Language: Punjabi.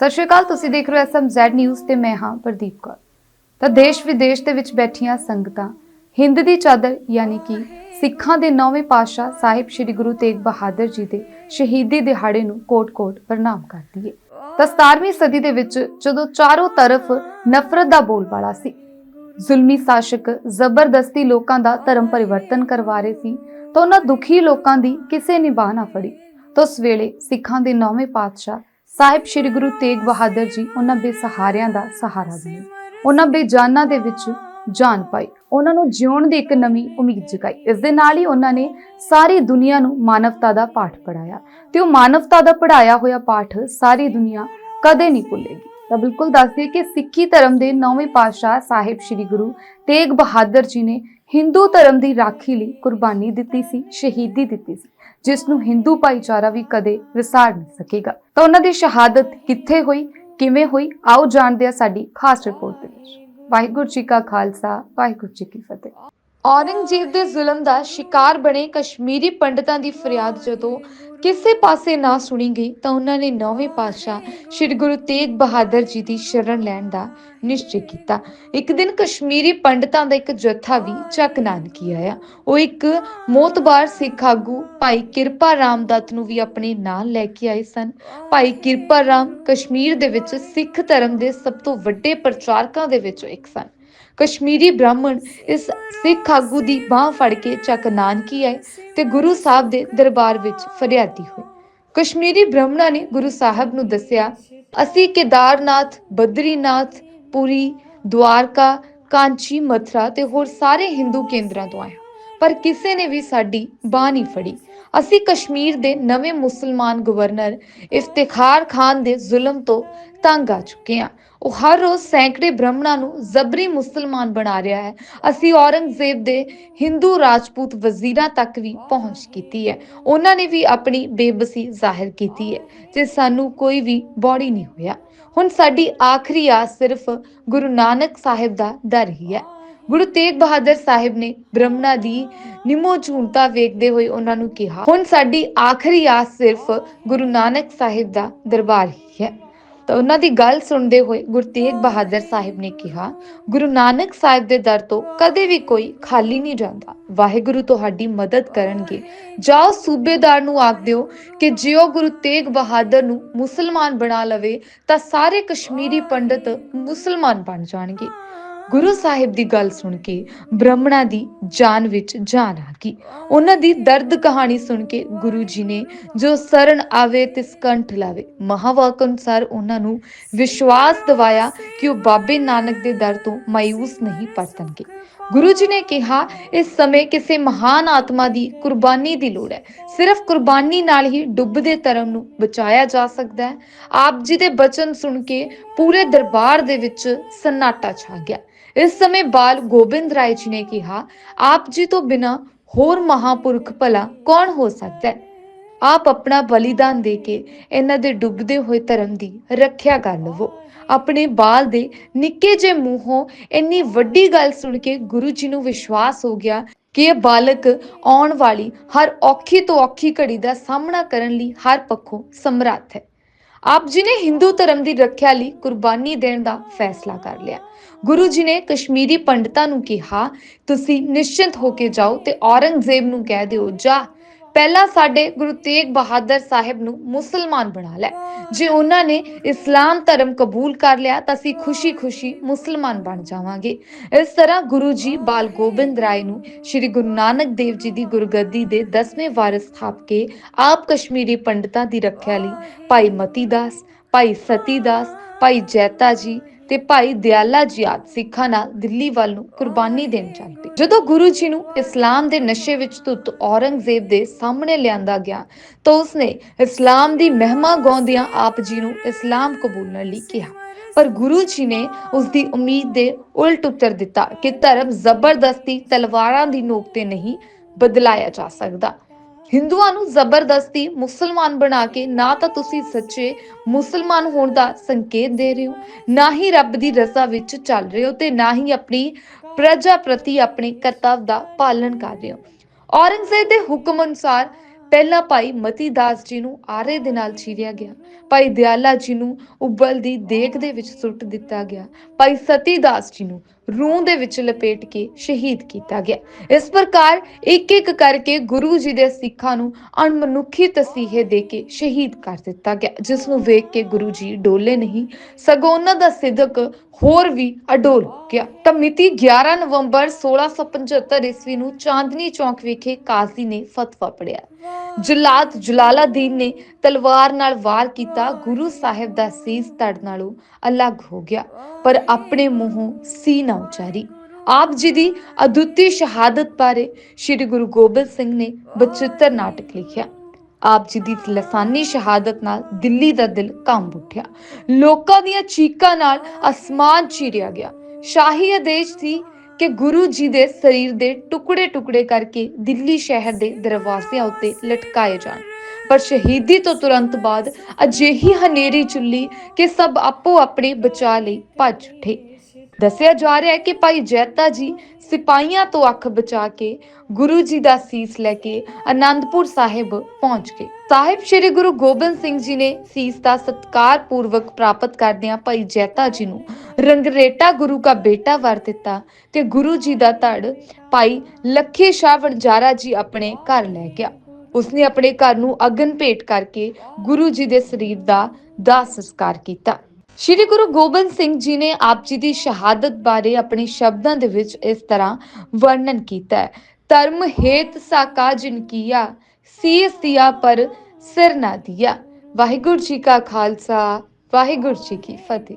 ਸਤਿ ਸ਼੍ਰੀ ਅਕਾਲ, ਤੁਸੀਂ ਦੇਖ ਰਹੇ ਹੋ ਐਸਐਮਜ਼ੈਡ ਨਿਊਜ਼ ਤੇ ਮੈਂ ਹਾਂ ਪ੍ਰਦੀਪ ਕੌਰ। ਤਾਂ ਦੇਸ਼ ਵਿਦੇਸ਼ ਦੇ ਵਿੱਚ ਬੈਠੀਆਂ ਸੰਗਤਾਂ, ਹਿੰਦ ਦੀ ਚਾਦਰ ਯਾਨੀ ਕਿ ਸਿੱਖਾਂ ਦੇ ਨੌਵੇਂ ਪਾਤਸ਼ਾਹ ਸਾਹਿਬ ਸ੍ਰੀ ਗੁਰੂ ਤੇਗ ਬਹਾਦਰ ਜੀ ਦੇ ਸ਼ਹੀਦੀ ਦਿਹਾੜੇ ਨੂੰ ਕੋਟ-ਕੋਟ ਪ੍ਰਣਾਮ ਕਰਦੀ ਹੈ ਤਾਂ 17ਵੀਂ ਸਦੀ ਦੇ ਵਿੱਚ ਜਦੋਂ ਚਾਰੋਂ ਤਰਫ ਨਫ਼ਰਤ ਦਾ ਬੋਲਬਾਲਾ ਸੀ, ਜ਼ੁਲਮੀ ਸ਼ਾਸਕ ਜ਼ਬਰਦਸਤੀ ਲੋਕਾਂ ਦਾ ਧਰਮ ਪਰਿਵਰਤਨ ਕਰਵਾ ਰਹੇ ਸੀ, ਤਾਂ ਉਹਨਾਂ ਦੁਖੀ ਲੋਕਾਂ ਦੀ ਕਿਸੇ ਨੇ ਨਾ ਫੜੀ। ਤਾਂ ਉਸ ਵੇਲੇ ਸਿੱਖਾਂ ਦੇ ਨੌਵੇਂ ਪਾਤਸ਼ਾਹ ਸਾਹਿਬ ਸ੍ਰੀ ਗੁਰੂ ਤੇਗ ਬਹਾਦਰ ਜੀ ਉਹਨਾਂ ਬੇਸਹਾਰਿਆਂ ਦਾ ਸਹਾਰਾ ਬਣੇ ਉਹਨਾਂ ਬੇਜਾਨਾਂ ਦੇ ਵਿੱਚ ਜਾਨ ਪਾਈ। ਉਹਨਾਂ ਨੂੰ ਜਿਉਣ ਦੀ ਇੱਕ ਨਵੀਂ ਉਮੀਦ ਜਗਾਈ। ਇਸ ਦੇ ਨਾਲ ਹੀ ਉਹਨਾਂ ਨੇ ਸਾਰੀ ਦੁਨੀਆ ਨੂੰ ਮਾਨਵਤਾ ਦਾ ਪਾਠ ਪੜਾਇਆ ਤੇ ਉਹ ਮਾਨਵਤਾ ਦਾ ਪੜਾਇਆ ਹੋਇਆ ਪਾਠ ਸਾਰੀ ਦੁਨੀਆ ਕਦੇ ਨਹੀਂ ਭੁੱਲੇਗੀ। ਤਾਂ ਬਿਲਕੁਲ ਦੱਸ ਦਈਏ ਕਿ ਸਿੱਖੀ ਧਰਮ ਦੇ ਨੌਵੇਂ ਪਾਤਸ਼ਾਹ ਸਾਹਿਬ ਸ੍ਰੀ ਗੁਰੂ ਤੇਗ ਬਹਾਦਰ ਜੀ ਨੇ ਹਿੰਦੂ ਧਰਮ ਦੀ ਰਾਖੀ ਲਈ ਕੁਰਬਾਨੀ ਦਿੱਤੀ ਸੀ, ਸ਼ਹੀਦੀ ਦਿੱਤੀ ਸੀ, ਜਿਸ ਨੂੰ ਹਿੰਦੂ ਭਾਈਚਾਰਾ ਵੀ ਕਦੇ ਵਿਸਾਰ ਨਹੀਂ ਸਕੇਗਾ। ਤਾਂ ਉਹਨਾਂ ਦੀ ਸ਼ਹਾਦਤ ਕਿੱਥੇ ਹੋਈ, ਕਿਵੇਂ ਹੋਈ, ਆਓ ਜਾਣਦੇ ਹਾਂ ਸਾਡੀ ਖਾਸ ਰਿਪੋਰਟ ਦੇ ਵਿੱਚ। ਵਾਹਿਗੁਰੂ ਜੀ ਕਾ ਖਾਲਸਾ, ਵਾਹਿਗੁਰੂ ਜੀ ਕੀ ਫਤਿਹ। ਔਰੰਗਜ਼ੇਬ ਦੇ ਜ਼ੁਲਮ ਦਾ ਸ਼ਿਕਾਰ ਬਣੇ ਕਸ਼ਮੀਰੀ ਪੰਡਤਾਂ ਦੀ ਫਰਿਆਦ ਜਦੋਂ ਕਿਸੇ ਪਾਸੇ ਨਾ ਸੁਣੀ ਗਈ ਤਾਂ ਉਹਨਾਂ ਨੇ ਨੌਵੇਂ ਪਾਤਸ਼ਾਹ ਸ੍ਰੀ ਗੁਰੂ ਤੇਗ ਬਹਾਦਰ ਜੀ ਦੀ ਸ਼ਰਨ ਲੈਣ ਦਾ ਨਿਸ਼ਚੈ ਕੀਤਾ। ਇੱਕ ਦਿਨ ਕਸ਼ਮੀਰੀ ਪੰਡਤਾਂ ਦਾ ਇੱਕ ਜਥਾ ਵੀ ਚੱਕ ਨਾਨਕੀ ਆਇਆ। ਉਹ ਇੱਕ ਮੋਤਬਾਰ ਸਿੱਖ ਆਗੂ ਭਾਈ ਕਿਰਪਾ ਰਾਮ ਦੱਤ ਨੂੰ ਵੀ ਆਪਣੇ ਨਾਲ ਲੈ ਕੇ ਆਏ ਸਨ। ਭਾਈ ਕਿਰਪਾ ਰਾਮ ਕਸ਼ਮੀਰ ਦੇ ਵਿੱਚ ਸਿੱਖ ਧਰਮ ਦੇ ਸਭ ਤੋਂ ਵੱਡੇ ਪ੍ਰਚਾਰਕਾਂ ਦੇ ਵਿੱਚੋਂ ਇੱਕ ਸਨ। ਕਸ਼ਮੀਰੀ ਬ੍ਰਾਹਮਣ ਇਸ ਸਿੱਖ ਆਗੂ ਦੀ ਬਾਹ ਫੜ ਕੇ ਚੱਕ ਨਾਨਕੀ ਆਏ ਤੇ ਗੁਰੂ ਸਾਹਿਬ ਦੇ ਦਰਬਾਰ ਵਿੱਚ ਫਰਿਆਦੀ ਹੋਈ ਕਸ਼ਮੀਰੀ ਬ੍ਰਾਹਮਣਾਂ ਨੇ ਗੁਰੂ ਸਾਹਿਬ ਨੂੰ ਦੱਸਿਆ, ਅਸੀਂ ਕੇਦਾਰਨਾਥ, ਬਦਰੀਨਾਥ, ਪੁਰੀ ਦੁਆਰਕਾ ਕਾਂਚੀ, ਮਥਰਾ ਤੇ ਹੋਰ ਸਾਰੇ ਹਿੰਦੂ ਕੇਂਦਰਾਂ ਤੋਂ ਆਏ ਪਰ ਕਿਸੇ ਨੇ ਵੀ ਸਾਡੀ ਬਾਹ ਨਹੀਂ ਫੜੀ। ਅਸੀਂ ਕਸ਼ਮੀਰ ਦੇ ਨਵੇਂ ਮੁਸਲਮਾਨ ਗਵਰਨਰ ਇਫਤਿਖਾਰ ਖਾਨ ਦੇ ਜ਼ੁਲਮ ਤੋਂ ਤੰਗ ਆ ਚੁੱਕੇ ਹਾਂ। ਉਹ ਹਰ ਰੋਜ਼ ਸੈਂਕੜੇ ਬ੍ਰਾਹਮਣਾਂ ਨੂੰ ਜ਼ਬਰੀ ਮੁਸਲਮਾਨ ਬਣਾ ਰਿਹਾ ਹੈ। ਅਸੀਂ ਔਰੰਗਜ਼ੇਬ ਦੇ ਹਿੰਦੂ ਰਾਜਪੂਤ ਵਜ਼ੀਰਾਂ ਤੱਕ ਵੀ ਪਹੁੰਚ ਕੀਤੀ ਹੈ। ਉਹਨਾਂ ਨੇ ਵੀ ਆਪਣੀ ਬੇਬਸੀ ਜ਼ਾਹਿਰ ਕੀਤੀ ਹੈ ਤੇ ਸਾਨੂੰ ਕੋਈ ਵੀ ਬੋੜੀ ਨਹੀਂ ਹੋਇਆ। ਹੁਣ ਸਾਡੀ ਆਖਰੀ ਆਸ ਸਿਰਫ ਗੁਰੂ ਨਾਨਕ ਸਾਹਿਬ ਦਾ ਦਰ ਹੀ ਹੈ। ਗੁਰੂ ਤੇਗ ਬਹਾਦਰ ਸਾਹਿਬ ਨੇ ਬ੍ਰਹਮਣਾ ਦੀ ਨਿਮੋ ਝੂਣਤਾ ਵੇਖਦੇ ਹੋਏ ਉਹਨਾਂ ਨੂੰ ਕਿਹਾ, ਹੁਣ ਸਾਡੀ ਆਖਰੀ ਆਸ ਸਿਰਫ ਗੁਰੂ ਨਾਨਕ ਸਾਹਿਬ ਦਾ ਦਰਬਾਰ ਹੀ ਹੈ। ਤਾਂ ਉਹਨਾਂ ਦੀ ਗੱਲ ਸੁਣਦੇ ਹੋਏ ਗੁਰੂ ਤੇਗ ਬਹਾਦਰ ਸਾਹਿਬ ਨੇ ਕਿਹਾ, ਗੁਰੂ ਨਾਨਕ ਸਾਹਿਬ ਦੇ ਦਰ ਤੋਂ ਕਦੇ ਵੀ ਕੋਈ ਖਾਲੀ ਨਹੀਂ ਜਾਂਦਾ। ਵਾਹਿਗੁਰੂ ਤੁਹਾਡੀ ਮਦਦ ਕਰਨਗੇ। ਜਾਓ ਸੂਬੇਦਾਰ ਨੂੰ ਆਖ ਦਿਓ ਕਿ ਜਿਉ ਗੁਰੂ ਤੇਗ ਬਹਾਦਰ ਨੂੰ ਮੁਸਲਮਾਨ ਬਣਾ ਲਵੇ, ਤਾਂ ਸਾਰੇ ਕਸ਼ਮੀਰੀ ਪੰਡਤ ਮੁਸਲਮਾਨ ਬਣ ਜਾਣਗੇ। ਗੁਰੂ ਸਾਹਿਬ ਦੀ ਗੱਲ ਸੁਣ ਕੇ ਬ੍ਰਾਹਮਣਾਂ ਦੀ ਜਾਨ ਵਿੱਚ ਜਾਨ ਆ ਗਈ। ਉਹਨਾਂ ਦੀ ਦਰਦ ਕਹਾਣੀ ਸੁਣ ਕੇ ਗੁਰੂ ਜੀ ਨੇ ਜੋ ਸਰਨ ਆਵੇ ਤਿਸ ਕੰਠ ਲਾਵੇ, ਮਹਾਵਾਕ ਅਨੁਸਾਰ ਉਹਨਾਂ ਨੂੰ ਵਿਸ਼ਵਾਸ ਦਿਵਾਇਆ ਕਿ ਉਹ ਬਾਬੇ ਨਾਨਕ ਦੇ ਦਰ ਤੋਂ ਮਾਇੂਸ ਨਹੀਂ ਪਰਤਣਗੇ। ਗੁਰੂ ਜੀ ਨੇ ਕਿਹਾ, ਇਸ ਸਮੇਂ ਕਿਸੇ ਮਹਾਨ ਆਤਮਾ ਦੀ ਕੁਰਬਾਨੀ ਦੀ ਲੋੜ ਹੈ। ਸਿਰਫ ਕੁਰਬਾਨੀ ਨਾਲ ਹੀ ਡੁੱਬਦੇ ਧਰਮ ਨੂੰ ਬਚਾਇਆ ਜਾ ਸਕਦਾ ਹੈ। ਆਪ ਜੀ ਦੇ ਬਚਨ ਸੁਣ ਕੇ ਪੂਰੇ ਦਰਬਾਰ ਦੇ ਵਿੱਚ ਸન્ਨਾਟਾ ਛਾ ਗਿਆ। ਇਸ ਸਮੇਂ ਬਾਲ ਗੋਬਿੰਦ ਰਾਏ ਜੀ ਨੇ ਕਿਹਾ, ਆਪ ਜੀ ਤੋਂ ਬਿਨਾ ਹੋਰ ਮਹਾਪੁਰਖ ਭਲਾ ਕੌਣ ਹੋ ਸਕਦਾ ਹੈ? ਆਪ ਆਪਣਾ ਬਲੀਦਾਨ ਦੇ ਕੇ ਇਹਨਾਂ ਦੇ ਡੁੱਬਦੇ ਹੋਏ ਧਰਮ ਦੀ ਰੱਖਿਆ ਕਰ ਲਵੋ। ਆਪਣੇ ਬਾਲ ਦੇ ਨਿੱਕੇ ਜਿਹੇ ਮੂੰਹੋਂ ਇੰਨੀ ਵੱਡੀ ਗੱਲ ਸੁਣ ਕੇ ਗੁਰੂ ਜੀ ਨੂੰ ਵਿਸ਼ਵਾਸ ਹੋ ਗਿਆ ਕਿ ਇਹ ਬਾਲਕ ਆਉਣ ਵਾਲੀ ਹਰ ਔਖੀ ਤੋਂ ਔਖੀ ਘੜੀ ਦਾ ਸਾਹਮਣਾ ਕਰਨ ਲਈ ਹਰ ਪੱਖੋਂ ਸਮਰੱਥ ਹੈ। ਆਪ ਜੀ ਨੇ ਹਿੰਦੂ ਧਰਮ ਦੀ ਰੱਖਿਆ ਲਈ ਕੁਰਬਾਨੀ ਦੇਣ ਦਾ ਫੈਸਲਾ ਕਰ ਲਿਆ। ਗੁਰੂ ਜੀ ਨੇ ਕਸ਼ਮੀਰੀ ਪੰਡਤਾਂ ਨੂੰ ਕਿਹਾ, ਤੁਸੀਂ ਨਿਸ਼ਚਿੰਤ ਹੋ ਕੇ ਜਾਓ ਤੇ ਔਰੰਗਜ਼ੇਬ ਨੂੰ ਕਹਿ ਦਿਓ, ਜਾ ਪਹਿਲਾਂ ਸਾਡੇ ਗੁਰੂ ਤੇਗ ਬਹਾਦਰ ਸਾਹਿਬ ਨੂੰ ਮੁਸਲਮਾਨ ਬਣਾ ਲੈ ਜੇ ਉਹਨਾਂ ਨੇ ਇਸਲਾਮ ਧਰਮ ਕਬੂਲ ਕਰ ਲਿਆ, ਤਾਂ ਅਸੀਂ ਖੁਸ਼ੀ-ਖੁਸ਼ੀ ਮੁਸਲਮਾਨ ਬਣ ਜਾਵਾਂਗੇ। ਇਸ ਤਰ੍ਹਾਂ ਗੁਰੂ ਜੀ ਬਾਲ ਗੋਬਿੰਦ ਰਾਏ ਨੂੰ ਸ੍ਰੀ ਗੁਰੂ ਨਾਨਕ ਦੇਵ ਜੀ ਦੀ ਗੁਰਗੱਦੀ ਦੇ 10ਵੇਂ ਵਾਰਿਸ ਥਾਪ ਕੇ ਆਪ ਕਸ਼ਮੀਰੀ ਪੰਡਤਾਂ ਦੀ ਰੱਖਿਆ ਲਈ ਭਾਈ ਮਤੀ ਦਾਸ ਭਾਈ ਸਤੀ ਦਾਸ ਭਾਈ ਜੈਤਾ ਜੀ ਤੇ ਭਾਈ ਦਿਆਲਾ ਜੀ ਆਦਿ ਸਿੱਖਾਂ ਨਾਲ ਦਿੱਲੀ ਵੱਲ ਨੂੰ ਕੁਰਬਾਨੀ ਦੇਣ ਚੱਲ ਪਏ ਜਦੋਂ ਗੁਰੂ ਜੀ ਨੂੰ ਇਸਲਾਮ ਦੇ ਨਸ਼ੇ ਵਿੱਚ ਧੁੱਤ ਔਰੰਗਜ਼ੇਬ ਦੇ ਸਾਹਮਣੇ ਲਿਆਂਦਾ ਗਿਆ, ਤਾਂ ਉਸਨੇ ਇਸਲਾਮ ਦੀ ਮਹਿਮਾ ਗਾਉਂਦਿਆਂ ਆਪ ਜੀ ਨੂੰ ਇਸਲਾਮ ਕਬੂਲਣ ਲਈ ਕਿਹਾ ਪਰ ਗੁਰੂ ਜੀ ਨੇ ਉਸ ਦੀ ਉਮੀਦ ਦੇ ਉਲਟ ਉੱਤਰ ਦਿੱਤਾ ਕਿ ਧਰਮ ਜ਼ਬਰਦਸਤੀ ਤਲਵਾਰਾਂ ਦੀ ਨੋਕ ਤੇ ਨਹੀਂ ਬਦਲਾਇਆ ਜਾ ਸਕਦਾ। ਹਿੰਦੂਆਂ ਨੂੰ ਜ਼ਬਰਦਸਤੀ ਮੁਸਲਮਾਨ ਬਣਾ ਕੇ ਨਾ ਤਾਂ ਤੁਸੀਂ ਸੱਚੇ ਮੁਸਲਮਾਨ ਹੋਣ ਦਾ ਸੰਕੇਤ ਦੇ ਰਹੇ ਹੋ, ਨਾ ਹੀ ਰੱਬ ਦੀ ਰਜ਼ਾ ਵਿੱਚ ਚੱਲ ਰਹੇ ਹੋ ਤੇ ਨਾ ਹੀ ਆਪਣੀ ਪ੍ਰਜਾ ਪ੍ਰਤੀ ਆਪਣੇ ਕਰਤੱਵ ਦਾ ਪਾਲਣ ਕਰ ਰਹੇ ਹੋ। ਔਰੰਗਜ਼ੇਬ ਦੇ ਹੁਕਮ ਅਨੁਸਾਰ ਪਹਿਲਾਂ ਭਾਈ ਮਤੀ ਦਾਸ ਜੀ ਨੂੰ ਆਰੇ ਦੇ ਨਾਲ ਚੀਰਿਆ ਗਿਆ, ਭਾਈ ਦਿਆਲਾ ਜੀ ਨੂੰ ਉਬਲ ਦੀ ਦੇਖ ਦੇ ਵਿੱਚ ਸੁੱਟ ਦਿੱਤਾ ਗਿਆ, ਭਾਈ ਸਤੀ ਦਾਸ ਜੀ ਨੂੰ ਰੂਹ ਦੇ ਵਿੱਚ ਲਪੇਟ ਕੇ ਸ਼ਹੀਦ ਕੀਤਾ ਗਿਆ। ਇਸ ਪ੍ਰਕਾਰ ਇੱਕ ਇੱਕ ਕਰਕੇ ਗੁਰੂ ਜੀ ਦੇ ਸਿੱਖਾਂ ਨੂੰ ਅਣਮਨੁੱਖੀ ਤਸੀਹੇ ਦੇ ਕੇ ਸ਼ਹੀਦ ਕਰ ਦਿੱਤਾ ਗਿਆ, ਜਿਸ ਨੂੰ ਵੇਖ ਕੇ ਗੁਰੂ ਜੀ ਡੋਲੇ ਨਹੀਂ, ਸਗੋਂ ਉਹਨਾਂ ਦਾ ਸਿਦਕ ਹੋਰ ਵੀ ਅਡੋਲ ਹੋ ਗਿਆ। ਤਾਂ ਮਿਤੀ 11 ਨਵੰਬਰ 1675 ਈਸਵੀ ਨੂੰ ਚਾਂਦਨੀ ਚੌਂਕ ਵਿਖੇ ਕਾਜ਼ੀ ਨੇ ਫਤਵਾ ਪੜਿਆ ਜਲਾਦ ਜਲਾਲਾਦੀਨ ਨੇ ਤਲਵਾਰ ਨਾਲ ਵਾਰ ਕੀਤਾ, ਗੁਰੂ ਸਾਹਿਬ ਦਾ ਸੀਸ ਧੜ ਨਾਲੋਂ ਅਲੱਗ ਹੋ ਗਿਆ, ਪਰ ਆਪਣੇ ਮੂੰਹੋਂ ਸੀ ਨਾ ਉਚਾਰੀ ਆਪ ਜੀ ਦੀ ਅਦੁੱਤੀ ਸ਼ਹਾਦਤ ਬਾਰੇ ਸ੍ਰੀ ਗੁਰੂ ਗੋਬਿੰਦ ਸਿੰਘ ਨੇ ਬਚਿੱਤਰ ਨਾਟਕ ਲਿਖਿਆ। ਆਪ ਜੀ ਦੀ ਲਸਾਨੀ ਸ਼ਹਾਦਤ ਨਾਲ ਦਿੱਲੀ ਦਾ ਦਿਲ ਕੰਬ ਉੱਠਿਆ। ਲੋਕਾਂ ਦੀਆਂ ਚੀਕਾਂ ਨਾਲ ਅਸਮਾਨ ਚੀਰਿਆ ਗਿਆ। ਸ਼ਾਹੀ ਆਦੇਸ਼ ਸੀ ਕਿ ਗੁਰੂ ਜੀ ਦੇ ਸਰੀਰ ਦੇ ਟੁਕੜੇ-ਟੁਕੜੇ ਕਰਕੇ ਦਿੱਲੀ ਸ਼ਹਿਰ ਦੇ ਦਰਵਾਜ਼ਿਆਂ ਉੱਤੇ ਲਟਕਾਏ ਜਾਣ। ਪਰ ਸ਼ਹੀਦੀ ਤੋਂ ਤੁਰੰਤ ਬਾਅਦ ਅਜਿਹੀ ਹਨੇਰੀ ਚੁੱਲੀ ਕਿ ਸਭ ਆਪੋ ਆਪਣੇ ਬਚਾ ਲਈ ਭੱਜ ਉੱਠੇ। ਦੱਸਿਆ ਜਾ ਰਿਹਾ ਹੈ ਕਿ ਭਾਈ ਜੈਤਾ ਜੀ ਸਿਪਾਹੀਆਂ ਤੋਂ ਅੱਖ ਬਚਾ ਕੇ, ਗੁਰੂ ਜੀ ਦਾ ਸੀਸ ਲੈ ਕੇ ਆਨੰਦਪੁਰ ਸਾਹਿਬ ਪਹੁੰਚ ਗਏ। ਸਾਹਿਬ ਸ੍ਰੀ ਗੁਰੂ ਗੋਬਿੰਦ ਸਿੰਘ ਜੀ ਨੇ ਸੀਸ ਦਾ ਸਤਕਾਰ ਪੂਰਵਕ ਪ੍ਰਾਪਤ ਕਰਦਿਆਂ ਭਾਈ ਜੈਤਾ ਜੀ ਨੂੰ ਰੰਗਰੇਟਾ ਗੁਰੂ ਦਾ ਬੇਟਾ ਵਰ ਦਿੱਤਾ ਤੇ ਗੁਰੂ ਜੀ ਦਾ ਧੜ ਭਾਈ ਲੱਖੇ ਸ਼ਾਹ ਵਣਜਾਰਾ ਜੀ ਆਪਣੇ ਘਰ ਲੈ ਗਿਆ। ਉਸਨੇ ਆਪਣੇ ਘਰ ਨੂੰ ਅਗਨ ਭੇਟ ਕਰਕੇ ਗੁਰੂ ਜੀ ਦੇ ਸਰੀਰ ਦਾ ਦਾਹ ਸੰਸਕਾਰ ਕੀਤਾ। ਸ਼੍ਰੀ ਗੁਰੂ ਗੋਬਿੰਦ ਸਿੰਘ ਜੀ ਨੇ ਆਪ ਜੀ ਦੀ ਸ਼ਹਾਦਤ ਬਾਰੇ ਆਪਣੇ ਸ਼ਬਦਾਂ ਦੇ ਵਿੱਚ ਇਸ ਤਰ੍ਹਾਂ ਵਰਣਨ ਕੀਤਾ ਹੈ। ਧਰਮ ਹੇਤ ਸਾਕਾ ਜਿਨ ਕੀਆ, ਸੀਸ ਦਿਆ ਪਰ ਸਿਰ ਨਾ ਦਿਆ। ਵਾਹਿਗੁਰੂ ਜੀ ਕਾ ਖਾਲਸਾ, ਵਾਹਿਗੁਰੂ ਜੀ ਕੀ ਫਤਿਹ।